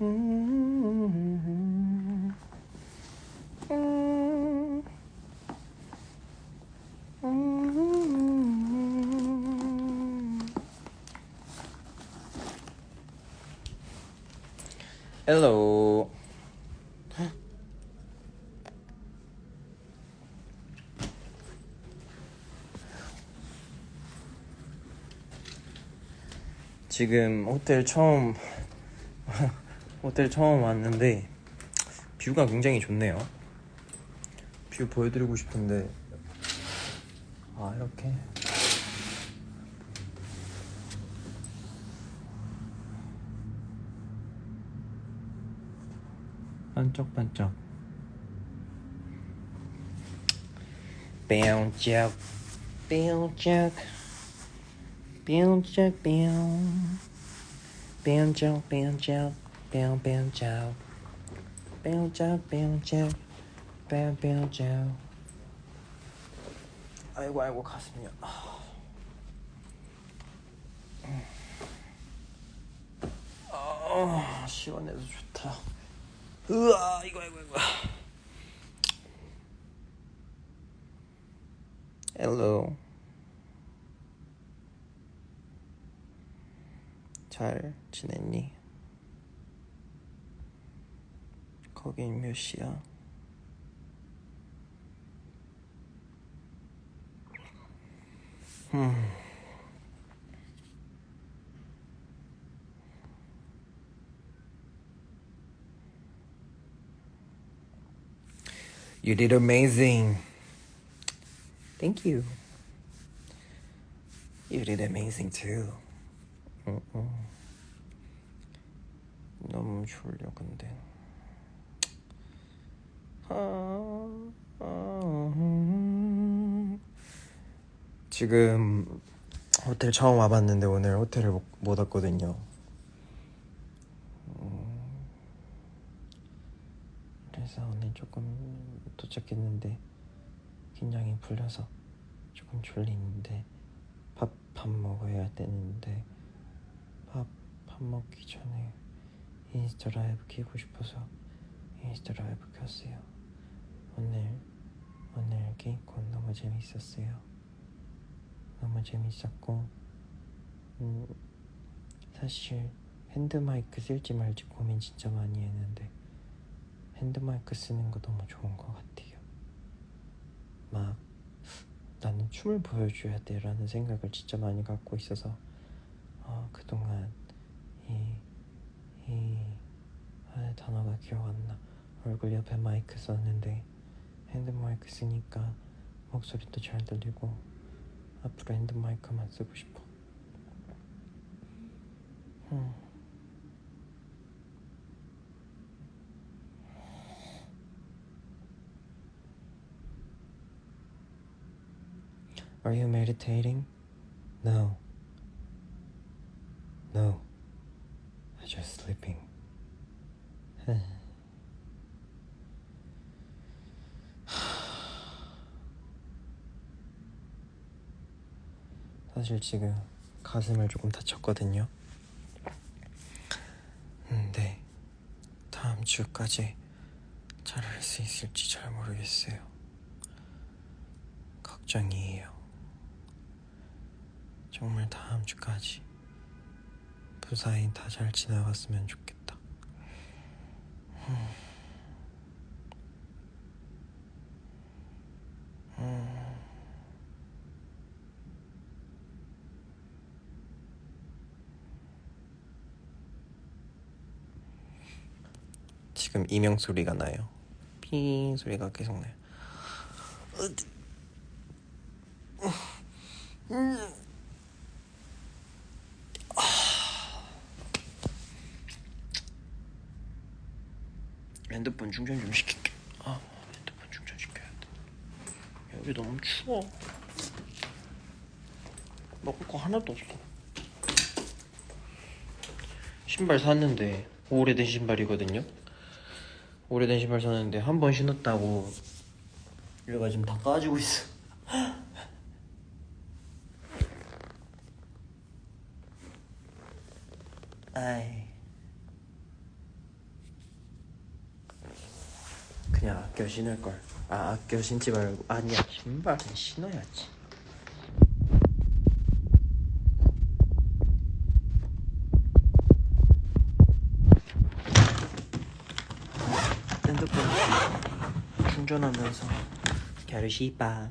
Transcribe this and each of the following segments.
Hello. 지금 호텔 처음 호텔 처음 왔는데 뷰가 굉장히 좋네요. 뷰 보여드리고 싶은데 아 이렇게. 반짝반짝. 반짝 반짝 반짝 반 반짝 반짝 반 반짝 반짝 반짝 반 반짝 아이고 아이고 가슴이야 아. 아 시원해서 좋다. 으아 이거 이거 이거. 헬로 잘 지냈니? 거긴 몇 시야? 음. You did amazing. Thank you. You did amazing too. 응, 응. 너무 졸려 근데. 지금 호텔 처음 와봤는데 오늘 호텔을 못, 못 왔거든요. 음. 그래서 오늘 조금 도착했는데 긴장이 풀려서 조금 졸리는데 밥 밥 먹어야 되는데 밥 밥 먹기 전에 인스타 라이브 키고 싶어서 인스타 라이브 켰어요. 오늘 오늘 게임콘 너무 재밌었어요. 너무 재밌었고 음, 사실 핸드 마이크 쓸지 말지 고민 진짜 많이 했는데 핸드 마이크 쓰는 거 너무 좋은 것 같아요. 막 나는 춤을 보여줘야 돼라는 생각을 진짜 많이 갖고 있어서 어, 그동안 이, 이 아, 단어가 기억 안 나. 얼굴 옆에 마이크 썼는데 핸드 마이크 쓰니까 목소리도 잘 들리고 앞으로 핸드 마이크만 쓰고 싶어. 음. Are you meditating? No. No. 사실 지금 가슴을 조금 다쳤거든요. 근데 다음 주까지 잘 할 수 있을지 잘 모르겠어요. 걱정이에요. 정말 다음 주까지 무사히 다 잘 지나갔으면 좋겠다. 음. 음. 지금 이명 소리가 나요. 삐 소리가 계속 나요. 핸드폰 충전 좀 시킬게. 아, 핸드폰 충전 시켜야 돼. 여기 너무 추워. 먹을 거 하나도 없어. 신발 샀는데 오래된 신발이거든요. 오래된 신발 샀는데 한 번 신었다고. 얘가 지금 다 까지고 있어. 아이. 그냥 아껴 신을 걸아 아껴 신지 말고. 아니야 신발은 신어야지. 충전하면서. 갸르시바.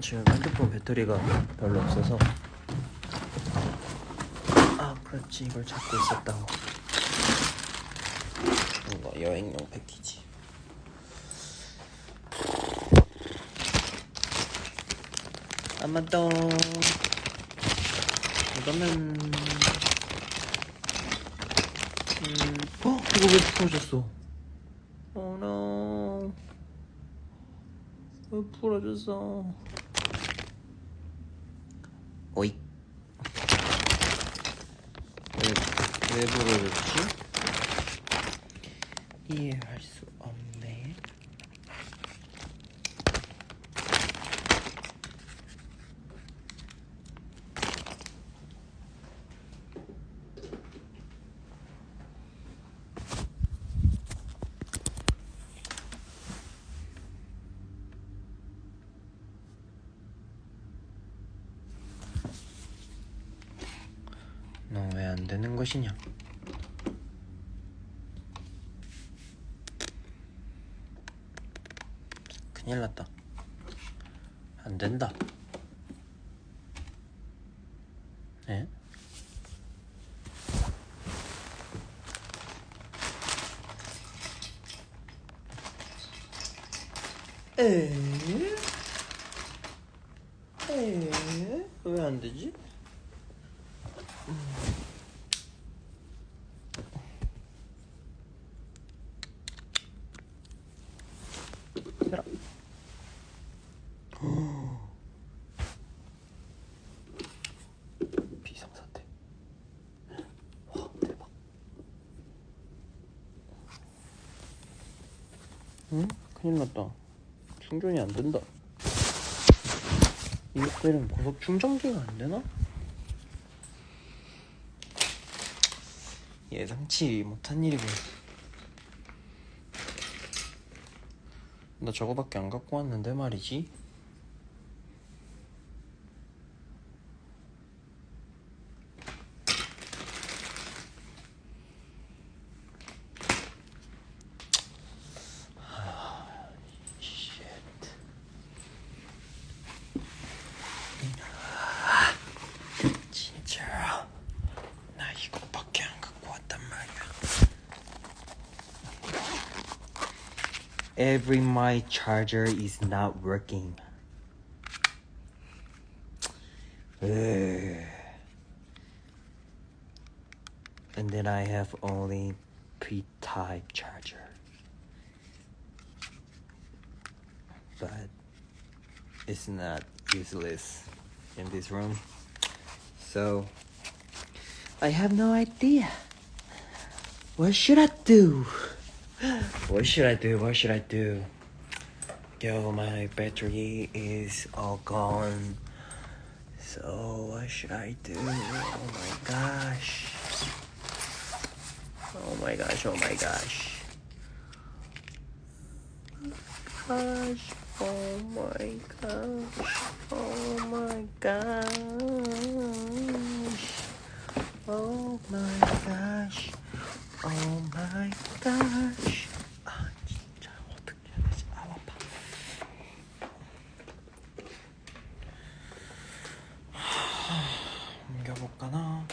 지금 핸드폰 배터리가 별로 없어서. 아 그렇지. 이걸 찾고 있었다고. 뭔가 여행용 패키지. 아마도 이거는 음, 어? 이거 왜 부러졌어? Oh no 왜 부러졌어? 오이 왜, 왜 부러졌지? 이해할 수 없네 너 왜 안 되는 것이냐? 큰일 났다. 안 된다. 에? 에? 에? 왜 안 되지? 되라. 비상사태. 와 대박. 응? 큰일 났다. 충전이 안 된다. 이것들은 고속 충전기가 안 되나? 예상치 못한 일이군. 나 저거밖에 안 갖고 왔는데 말이지. Every my charger is not working. And then I have only P-type charger. But it's not useless in this room. So I have no idea. What should I do? What should I do? What should I do? Yo, my battery is all gone. So what should I do? Oh my gosh. Oh my gosh, oh my gosh. Oh gosh, oh my gosh, oh my gosh. Oh my gosh. Oh my gosh. 아 진짜 어떻게 해야 되지? 아 아파. 하, 옮겨볼까나?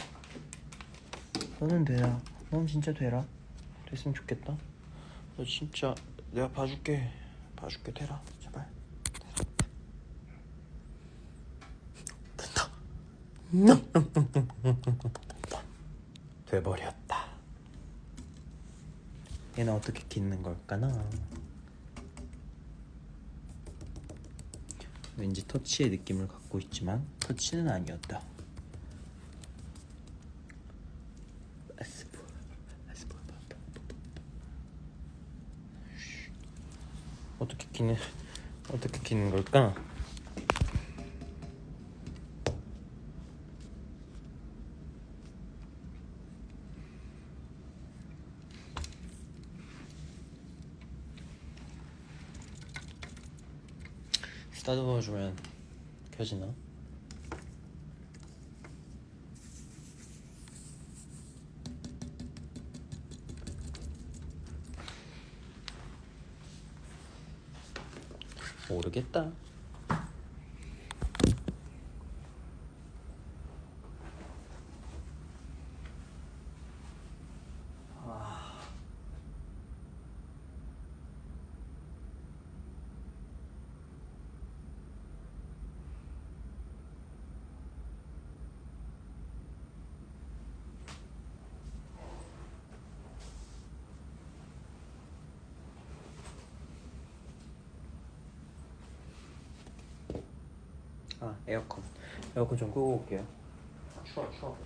너는 되라. 넌 진짜 되라. 됐으면 좋겠다. 너 진짜 내가 봐줄게. 봐줄게 되라. 제발. 된다. 돼버렸다. 얘는 어떻게 깃는 걸까나? 왠지 터치의 느낌을 갖고 있지만 터치는 아니었다. 어떻게 기는 어떻게 기는 걸까? 따듬어 주면 켜지나? 모르겠다. 아 에어컨. 에어컨 좀 끄고 올게요. 추워 추워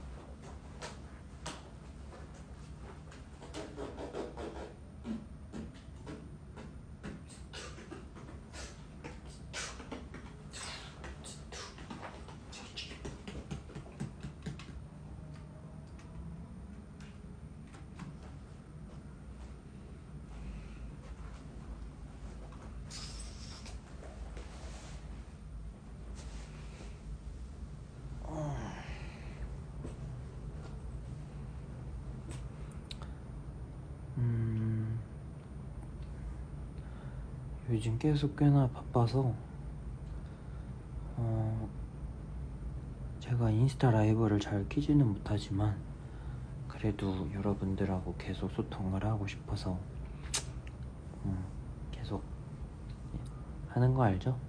요즘 계속 꽤나 바빠서 어 제가 인스타 라이브를 잘 키지는 못하지만 그래도 여러분들하고 계속 소통을 하고 싶어서 음 계속 하는 거 알죠?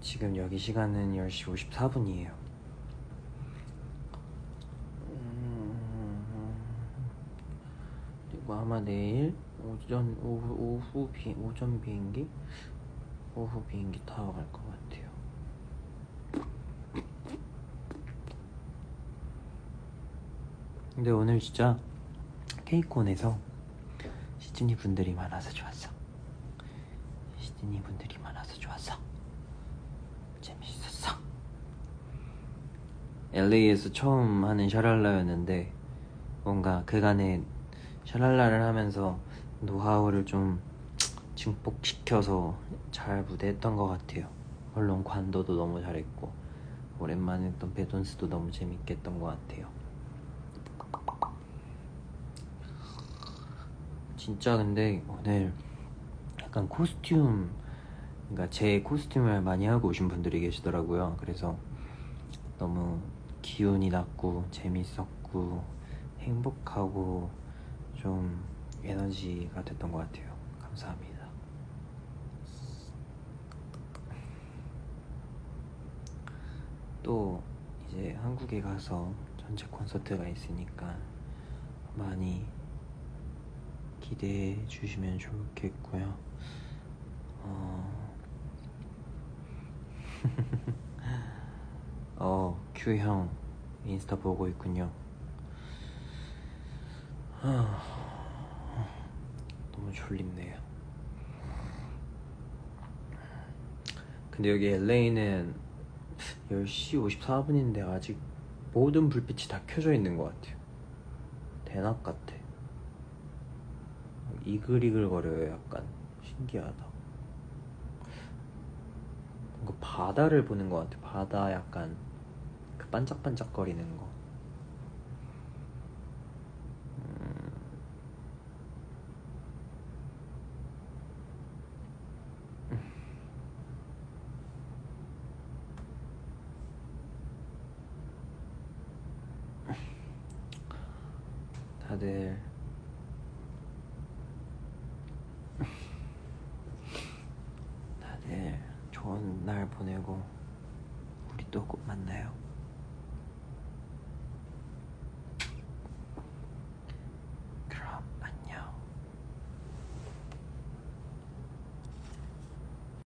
지금 여기 시간은 10시 54분이에요. 음, 그리고 아마 내일 오전 오후 오후 비 오전 비행기 오후 비행기 타고 갈 것 같아요. 근데 오늘 진짜 케이콘에서 시즈니 분들이 많아서 좋았어. 시즈니 분들이 많아서 좋았어. 재밌었어. LA에서 처음 하는 샤랄라였는데 뭔가 그간의 샤랄라를 하면서 노하우를 좀 증폭시켜서 잘 무대했던 것 같아요. 물론 관도도 너무 잘했고 오랜만에 했던 베돈스도 너무 재밌게 했던 것 같아요. 진짜 근데 오늘 약간 코스튬 그러니까 제 코스튬을 많이 하고 오신 분들이 계시더라고요. 그래서 너무 기운이 났고 재밌었고 행복하고 좀 에너지가 됐던 것 같아요. 감사합니다. 또 이제 한국에 가서 전체 콘서트가 있으니까 많이 기대해 주시면 좋겠고요. 어, 어, 큐형 인스타 보고 있군요. 아, 너무 졸립네요. 근데 여기 LA는 10시 54분인데 아직 모든 불빛이 다 켜져 있는 것 같아요. 대낮 같아. 이글이글거려요, 약간. 신기하다. 뭔가 바다를 보는 것 같아. 바다 약간 그 반짝반짝거리는 거. 음. 다